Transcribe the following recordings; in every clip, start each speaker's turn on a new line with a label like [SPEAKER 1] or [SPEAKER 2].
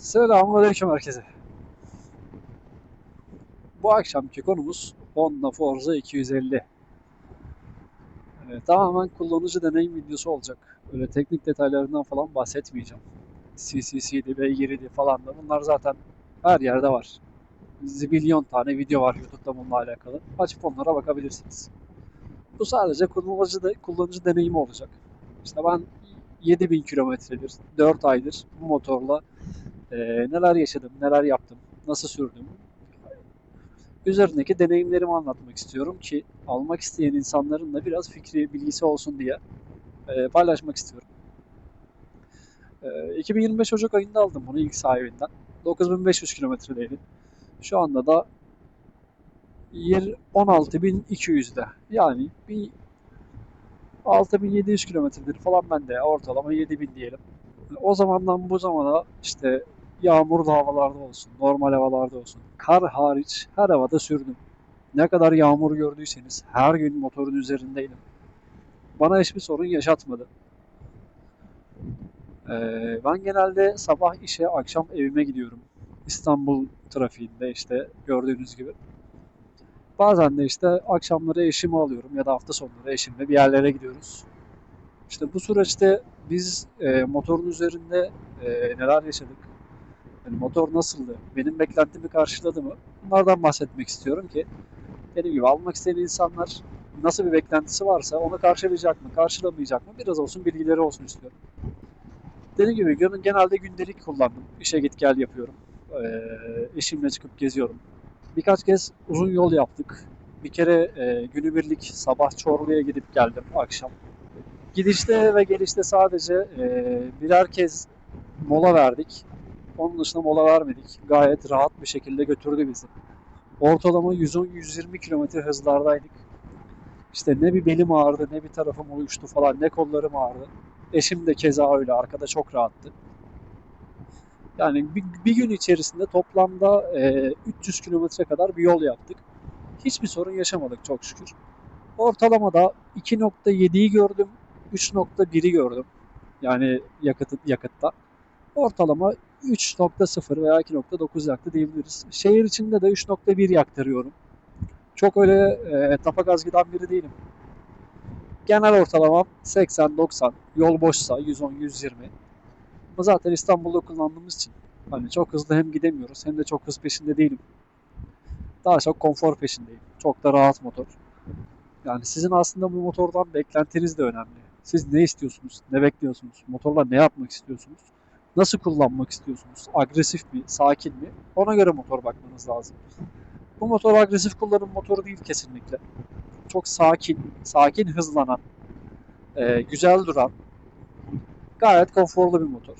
[SPEAKER 1] Selamünaleyküm herkese. Bu akşamki konumuz Honda Forza 250. Ee, tamamen kullanıcı deneyim videosu olacak. Öyle teknik detaylarından falan bahsetmeyeceğim. CCC'di, beygiriydi falan da bunlar zaten her yerde var. Zibilyon tane video var YouTube'da bununla alakalı. Açıp onlara bakabilirsiniz. Bu sadece kullanıcı, de, kullanıcı deneyimi olacak. İşte ben 7000 kilometredir, 4 aydır bu motorla ee, neler yaşadım, neler yaptım, nasıl sürdüm. Üzerindeki deneyimlerimi anlatmak istiyorum ki almak isteyen insanların da biraz fikri, bilgisi olsun diye e, paylaşmak istiyorum. E, 2025 Ocak ayında aldım bunu ilk sahibinden. 9500 kilometredeydi. Şu anda da yer 16200'de. Yani bir 6700 kilometredir falan bende ortalama 7000 diyelim. O zamandan bu zamana işte yağmurlu havalarda olsun, normal havalarda olsun, kar hariç her havada sürdüm. Ne kadar yağmur gördüyseniz her gün motorun üzerindeydim. Bana hiçbir sorun yaşatmadı. Ee, ben genelde sabah işe, akşam evime gidiyorum. İstanbul trafiğinde işte gördüğünüz gibi. Bazen de işte akşamları eşimi alıyorum ya da hafta sonları eşimle bir yerlere gidiyoruz. İşte bu süreçte biz e, motorun üzerinde e, neler yaşadık, yani motor nasıldı? Benim beklentimi karşıladı mı? Bunlardan bahsetmek istiyorum ki dediğim gibi almak isteyen insanlar nasıl bir beklentisi varsa onu karşılayacak mı, karşılamayacak mı biraz olsun bilgileri olsun istiyorum. Dediğim gibi gün- genelde gündelik kullandım. İşe git gel yapıyorum. Ee, eşimle çıkıp geziyorum. Birkaç kez uzun yol yaptık. Bir kere e, günübirlik sabah Çorlu'ya gidip geldim akşam. Gidişte ve gelişte sadece e, birer kez mola verdik. Onun dışında mola vermedik. Gayet rahat bir şekilde götürdü bizi. Ortalama 110-120 km hızlardaydık. İşte ne bir belim ağrıdı, ne bir tarafım uyuştu falan, ne kollarım ağrıdı. Eşim de keza öyle, arkada çok rahattı. Yani bir, bir gün içerisinde toplamda e, 300 kilometre kadar bir yol yaptık. Hiçbir sorun yaşamadık çok şükür. Ortalamada 2.7'yi gördüm, 3.1'i gördüm. Yani yakıt, yakıtta. Ortalama 3.0 veya 2.9 yaktı diyebiliriz. Şehir içinde de 3.1 yaktırıyorum. Çok öyle e, tapa gaz giden biri değilim. Genel ortalamam 80-90. Yol boşsa 110-120. Ama zaten İstanbul'da kullandığımız için hani çok hızlı hem gidemiyoruz hem de çok hız peşinde değilim. Daha çok konfor peşindeyim. Çok da rahat motor. Yani sizin aslında bu motordan beklentiniz de önemli. Siz ne istiyorsunuz? Ne bekliyorsunuz? Motorla ne yapmak istiyorsunuz? Nasıl kullanmak istiyorsunuz? Agresif mi, sakin mi? Ona göre motor bakmanız lazım. Bu motor agresif kullanım motoru değil kesinlikle. Çok sakin, sakin hızlanan, e, güzel duran, gayet konforlu bir motor.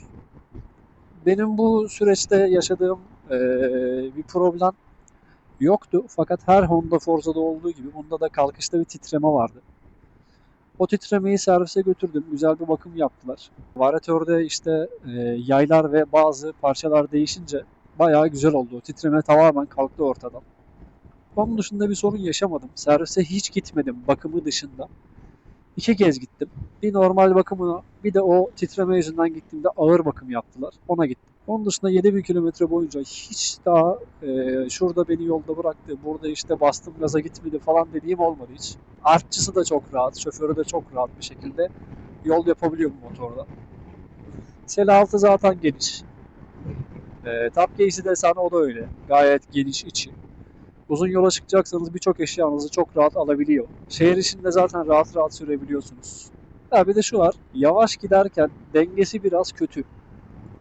[SPEAKER 1] Benim bu süreçte yaşadığım e, bir problem yoktu. Fakat her Honda Forza'da olduğu gibi bunda da kalkışta bir titreme vardı. O titremeyi servise götürdüm. Güzel bir bakım yaptılar. Varatörde işte e, yaylar ve bazı parçalar değişince bayağı güzel oldu. O titreme tamamen kalktı ortadan. Onun dışında bir sorun yaşamadım. Servise hiç gitmedim bakımı dışında. İki kez gittim. Bir normal bakımına bir de o titreme yüzünden gittiğimde ağır bakım yaptılar. Ona gittim. Onun dışında 7000 kilometre boyunca hiç daha e, şurada beni yolda bıraktı, burada işte bastım gaza gitmedi falan dediğim olmadı hiç. Artçısı da çok rahat, şoförü de çok rahat bir şekilde yol yapabiliyor bu motorda. Sel altı zaten geniş. E, top case'i desen o da öyle. Gayet geniş içi. Uzun yola çıkacaksanız birçok eşyanızı çok rahat alabiliyor. Şehir içinde zaten rahat rahat sürebiliyorsunuz. Ha bir de şu var. Yavaş giderken dengesi biraz kötü.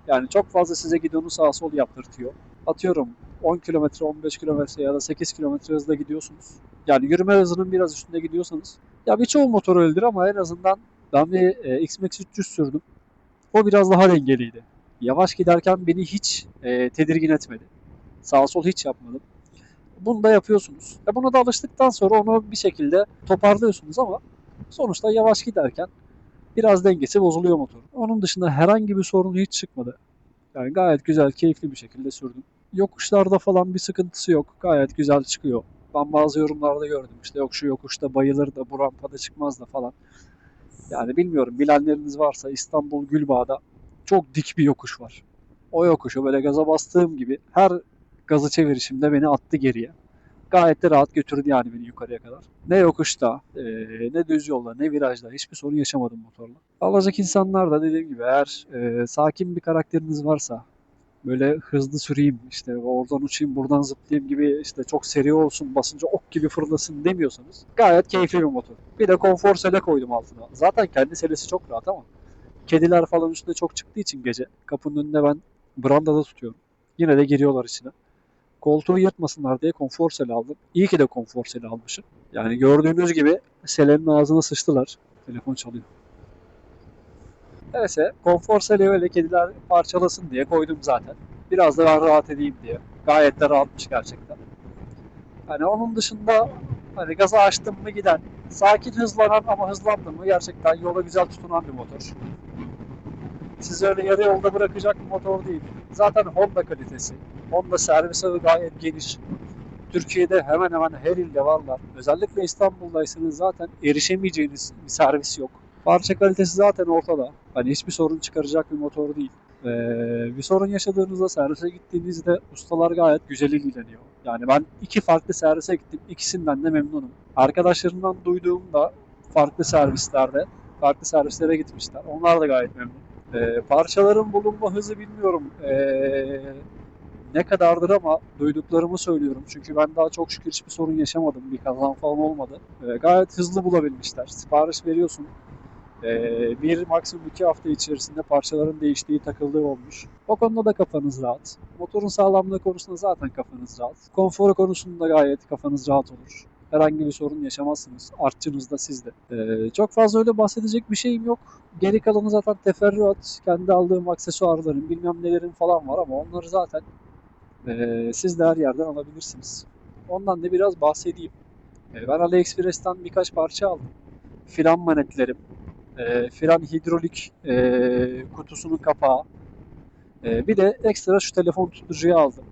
[SPEAKER 1] Yani çok fazla size gidonu sağa sol yaptırtıyor. Atıyorum 10 kilometre, 15 kilometre ya da 8 kilometre hızla gidiyorsunuz. Yani yürüme hızının biraz üstünde gidiyorsanız. Ya birçoğu motor öyledir ama en azından ben bir e, X-Max 300 sürdüm. O biraz daha dengeliydi. Yavaş giderken beni hiç e, tedirgin etmedi. Sağa sol hiç yapmadım. Bunu da yapıyorsunuz. Ya buna da alıştıktan sonra onu bir şekilde toparlıyorsunuz ama sonuçta yavaş giderken biraz dengesi bozuluyor motorun. Onun dışında herhangi bir sorun hiç çıkmadı. Yani gayet güzel, keyifli bir şekilde sürdüm. Yokuşlarda falan bir sıkıntısı yok. Gayet güzel çıkıyor. Ben bazı yorumlarda gördüm işte yok şu yokuşta bayılır da bu rampada çıkmaz da falan. Yani bilmiyorum bilenleriniz varsa İstanbul Gülbağ'da çok dik bir yokuş var. O yokuşu böyle gaza bastığım gibi her gazı çevirişimde beni attı geriye. Gayet de rahat götürdü yani beni yukarıya kadar. Ne yokuşta, e, ne düz yolda, ne virajda hiçbir sorun yaşamadım motorla. Alacak insanlar da dediğim gibi eğer e, sakin bir karakteriniz varsa, böyle hızlı süreyim, işte oradan uçayım, buradan zıplayayım gibi işte çok seri olsun, basınca ok gibi fırlasın demiyorsanız gayet keyifli bir motor. Bir de konfor sele koydum altına. Zaten kendi selesi çok rahat ama kediler falan üstüne çok çıktığı için gece kapının önünde ben brandada tutuyorum. Yine de giriyorlar içine. Koltuğu yırtmasınlar diye konfor seli aldım. İyi ki de konfor seli almışım. Yani gördüğünüz gibi selenin ağzına sıçtılar. Telefon çalıyor. Neyse konfor seli öyle kediler parçalasın diye koydum zaten. Biraz da ben rahat edeyim diye. Gayet de rahatmış gerçekten. Hani onun dışında hani gaza açtım mı giden, sakin hızlanan ama hızlandım mı gerçekten yola güzel tutunan bir motor. Sizi öyle yarı yolda bırakacak bir motor değil. Zaten Honda kalitesi. Honda servis ağı gayet geniş. Türkiye'de hemen hemen her ilde varlar. Özellikle İstanbul'daysanız zaten erişemeyeceğiniz bir servis yok. Parça kalitesi zaten ortada. Hani hiçbir sorun çıkaracak bir motor değil. Ee, bir sorun yaşadığınızda servise gittiğinizde ustalar gayet güzel ilgileniyor. Yani ben iki farklı servise gittim. İkisinden de memnunum. Arkadaşlarımdan duyduğumda farklı servislerde, farklı servislere gitmişler. Onlar da gayet memnun. Ee, parçaların bulunma hızı bilmiyorum ee, ne kadardır ama duyduklarımı söylüyorum. Çünkü ben daha çok şükür hiçbir sorun yaşamadım. Bir kazan falan olmadı. Ee, gayet hızlı bulabilmişler. Sipariş veriyorsun. Ee, bir maksimum iki hafta içerisinde parçaların değiştiği takıldığı olmuş. O konuda da kafanız rahat. Motorun sağlamlığı konusunda zaten kafanız rahat. Konforu konusunda gayet kafanız rahat olur. Herhangi bir sorun yaşamazsınız. Artçınız da sizde. Ee, çok fazla öyle bahsedecek bir şeyim yok. Geri kalanı zaten teferruat. Kendi aldığım aksesuarların bilmem nelerin falan var ama onları zaten ee, siz de her yerden alabilirsiniz. Ondan da biraz bahsedeyim. Ee, ben AliExpress'ten birkaç parça aldım. Fren manetlerim, e, fren hidrolik e, kutusunun kapağı, e, bir de ekstra şu telefon tutucuyu aldım.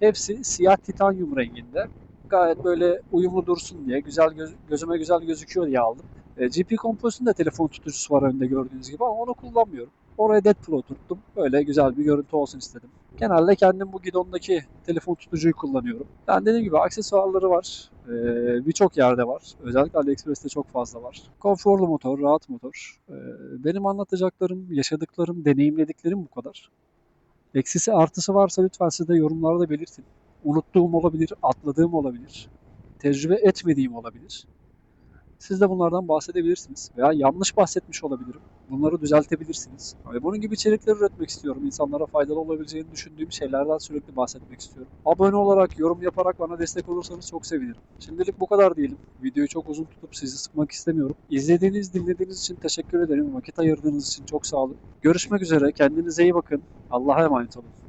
[SPEAKER 1] Hepsi siyah titanyum renginde. Gayet böyle uyumlu dursun diye, güzel göz- gözüme güzel gözüküyor diye aldım. E, GP Compose'un da telefon tutucusu var önünde gördüğünüz gibi ama onu kullanmıyorum. Oraya Deadpool oturttum. Böyle güzel bir görüntü olsun istedim. Genelde kendim bu gidondaki telefon tutucuyu kullanıyorum. Ben dediğim gibi aksesuarları var. Ee, Birçok yerde var. Özellikle AliExpress'te çok fazla var. Konforlu motor, rahat motor. Ee, benim anlatacaklarım, yaşadıklarım, deneyimlediklerim bu kadar. Eksisi artısı varsa lütfen siz de yorumlarda belirtin. Unuttuğum olabilir, atladığım olabilir. Tecrübe etmediğim olabilir. Siz de bunlardan bahsedebilirsiniz. Veya yanlış bahsetmiş olabilirim. Bunları düzeltebilirsiniz. Ve bunun gibi içerikler üretmek istiyorum. İnsanlara faydalı olabileceğini düşündüğüm şeylerden sürekli bahsetmek istiyorum. Abone olarak, yorum yaparak bana destek olursanız çok sevinirim. Şimdilik bu kadar diyelim. Videoyu çok uzun tutup sizi sıkmak istemiyorum. İzlediğiniz, dinlediğiniz için teşekkür ederim. Vakit ayırdığınız için çok sağ olun. Görüşmek üzere. Kendinize iyi bakın. Allah'a emanet olun.